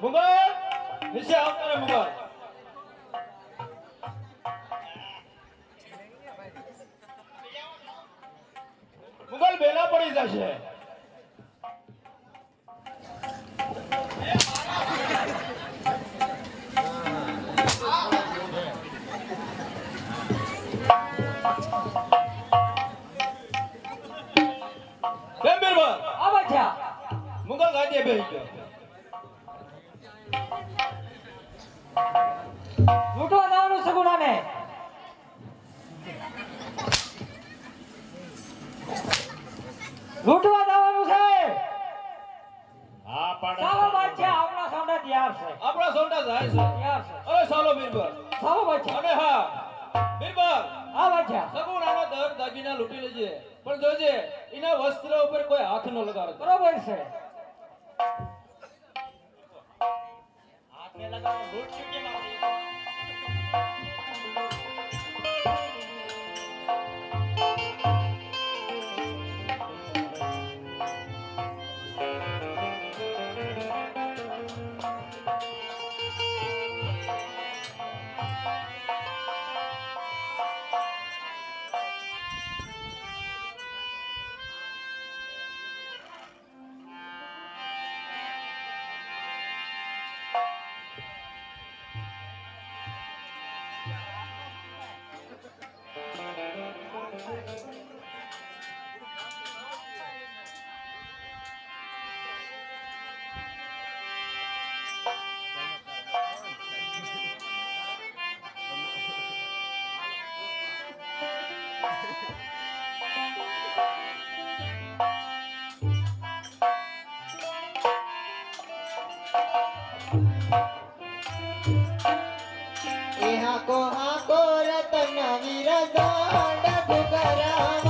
મુગલ નીચે આવતા રે મુગલ. મુગલ બેલા પડી જશે. મુગલ ગાડીએ બેસી લૂંટવા જવાનું છે. હા પણ ચાલો બાદશાહ આપણા સામે તૈયાર છે. આપણા સોંટા જાય છે. તૈયાર છે. અરે ચાલો બીરબલ ચાલો બાદશાહ અને હા બીરબલ હા બાદશાહ સગુણાનો દર દાગીના લૂંટી લેજે. પણ જોજે એના વસ્ત્ર ઉપર કોઈ હાથ ન લગાડતો. બરોબર છે. હાથે લૂંટ ચૂકી હાકો હાકો રતન વીર દાંડ ડુકરાવાની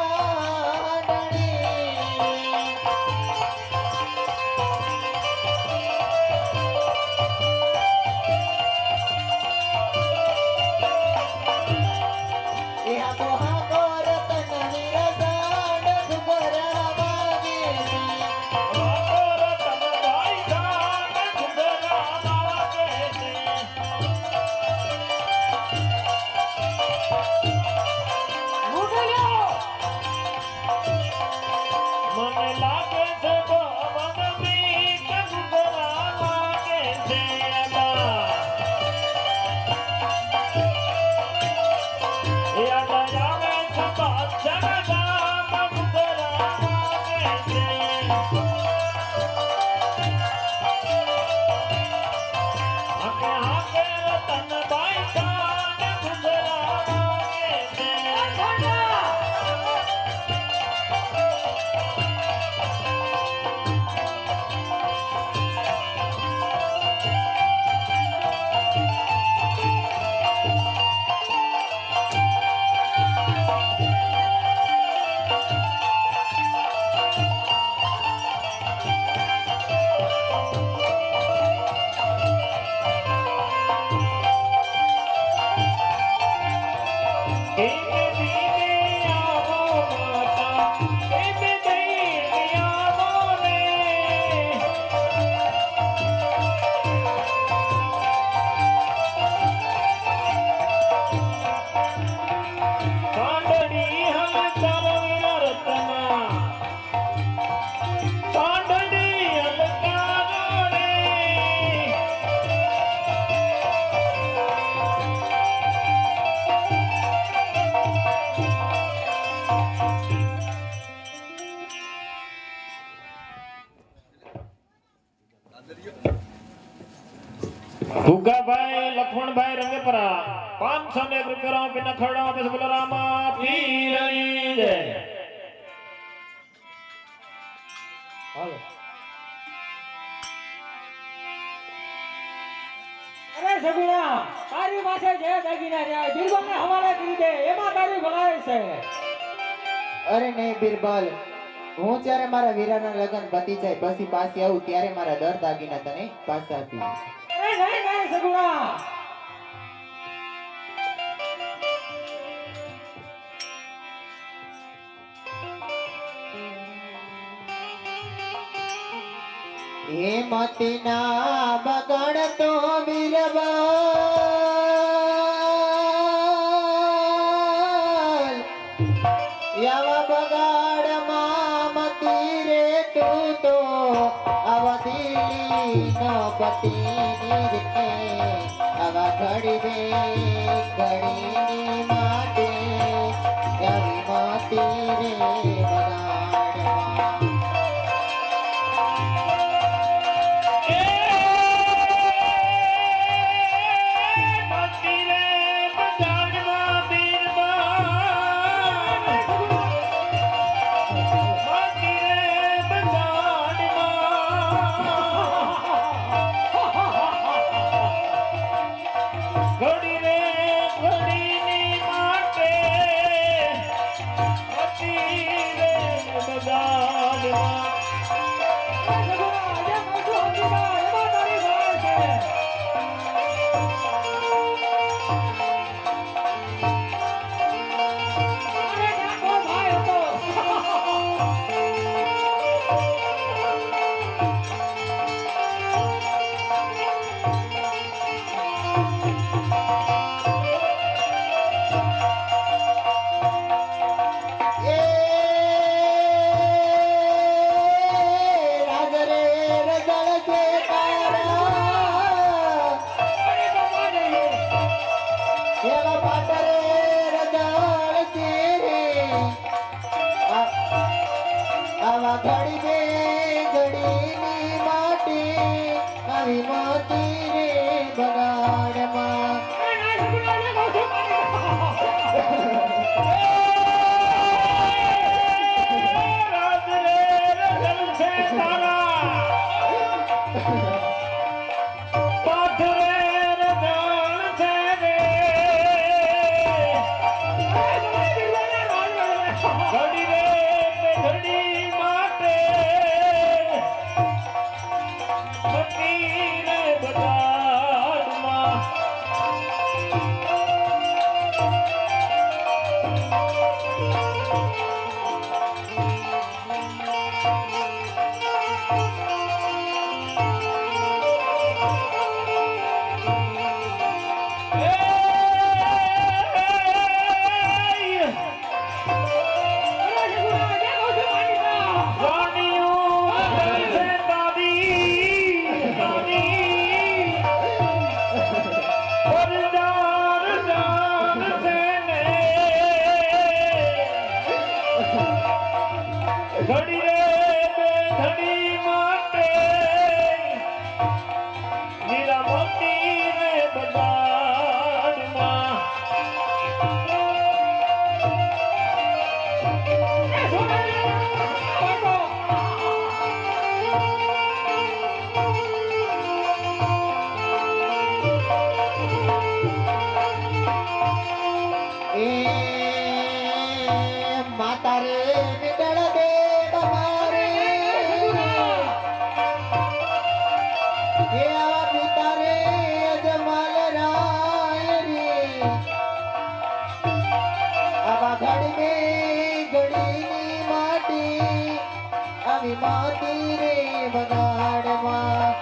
Hey! ભૂગાભાઈ લખમણભાઈ રંગેપરા પાંચસો ને એક રૂપિયા અરે તારી પાસે જે દાગીના રહ્યા બિરબલને હવાલે એમાં તારી ભણાય છે. અરે નહીં બિરબલ હું જ્યારે મારા વીરાના લગ્ન પતી જાય પછી પાછી આવું ત્યારે મારા દર દાગીના તને પાછા સગુણા એ મતીના બગડ તો બિરવા બગાડવા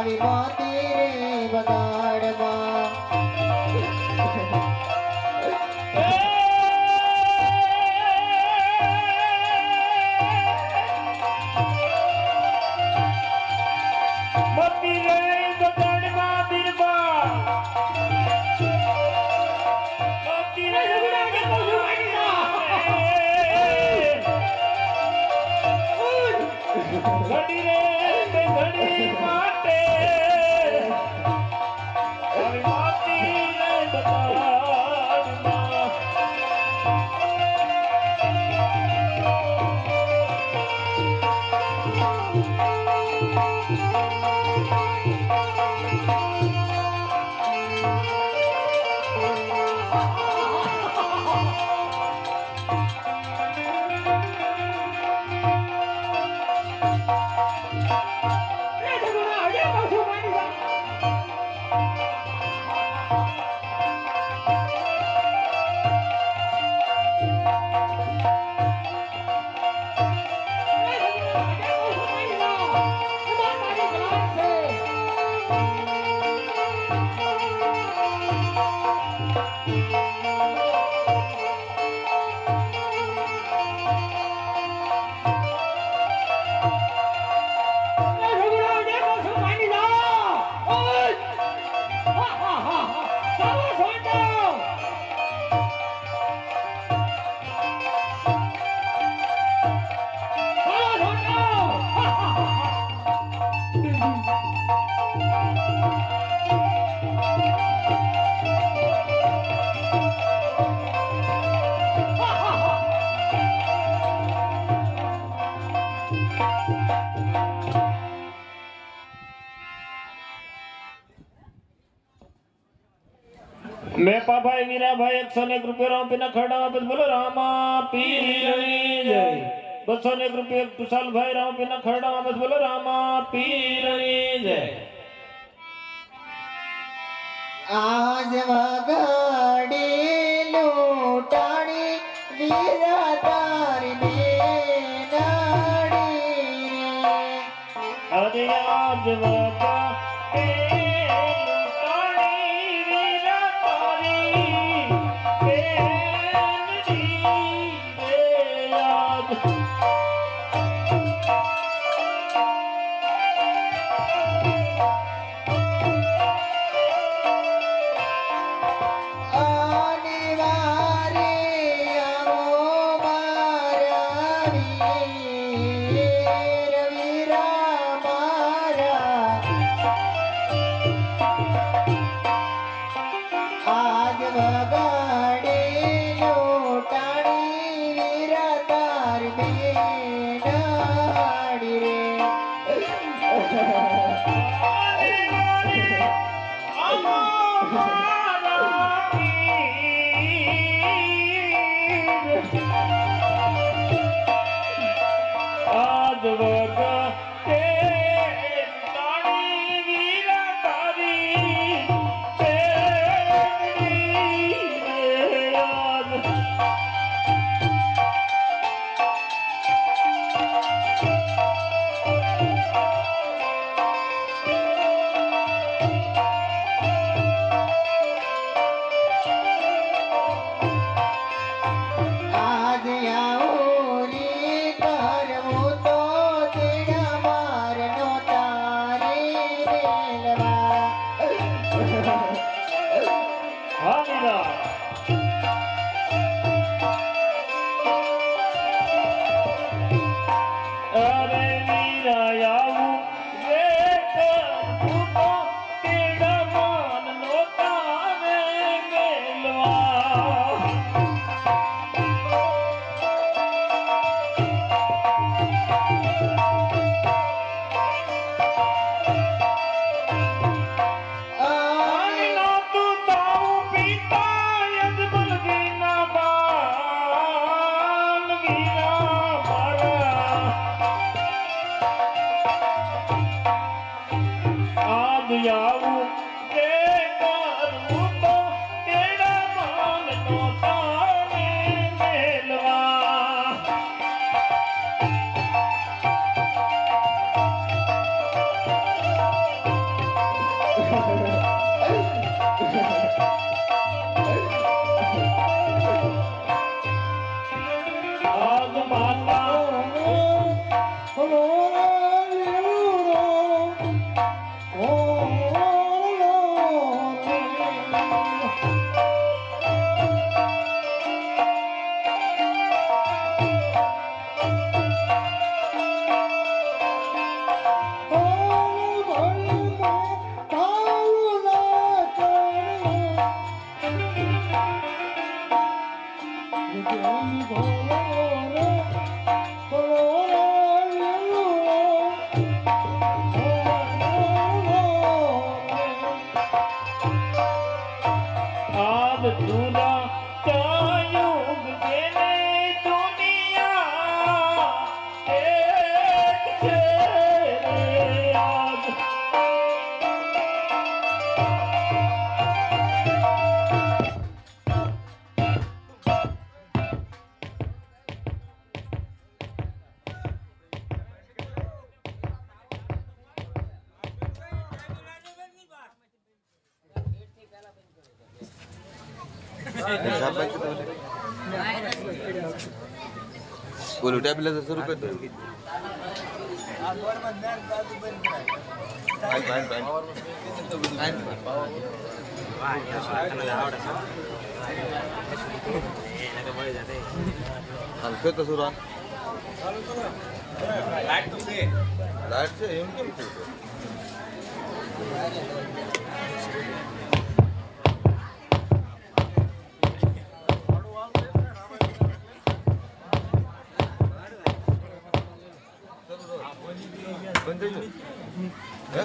આવી મોતી રે બધા જયપાભાઈ મીરાભાઈ એકસો ને એક રૂપિયા રામપીના ખરડામાં પછી બોલો રામા પીરની જય. બસો ને એક રૂપિયા કુશાલભાઈ રામપીના ખરડામાં પછી બોલો રામા પીરની જય. આજ વગાડી आज माता આજ તુરા ચાયુગ બોલો ટેબ્લેટ શરૂ કરી દો હાલ તો શરૂ લાઈટ છે. એમ કેમ થયું ગયું હે?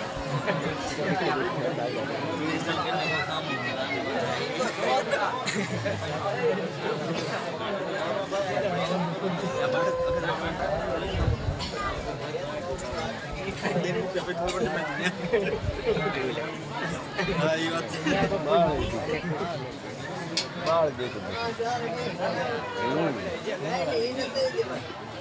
ಭಾಳ ಬೇಕು